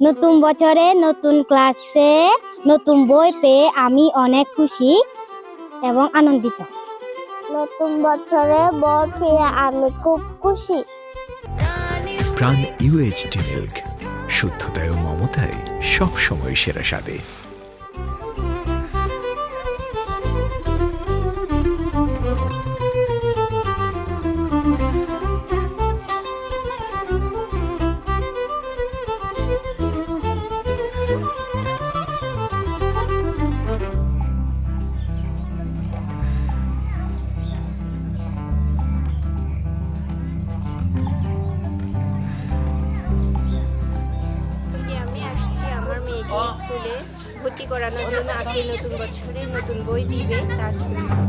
নতুন বছরে নতুন ক্লাসে নতুন বই পেয়ে আমি অনেক খুশি এবং আনন্দিত। নতুন বছরে বই পেয়ে আমি খুব খুশি। প্রাণ ইউএইচটি মিল্ক শুদ্ধতায় ও মমতায় সব সময় সেরা স্বাদে। স্কুলে ভর্তি করানোর জন্য আজকে নতুন বছরে নতুন বই দিবে তার জন্য।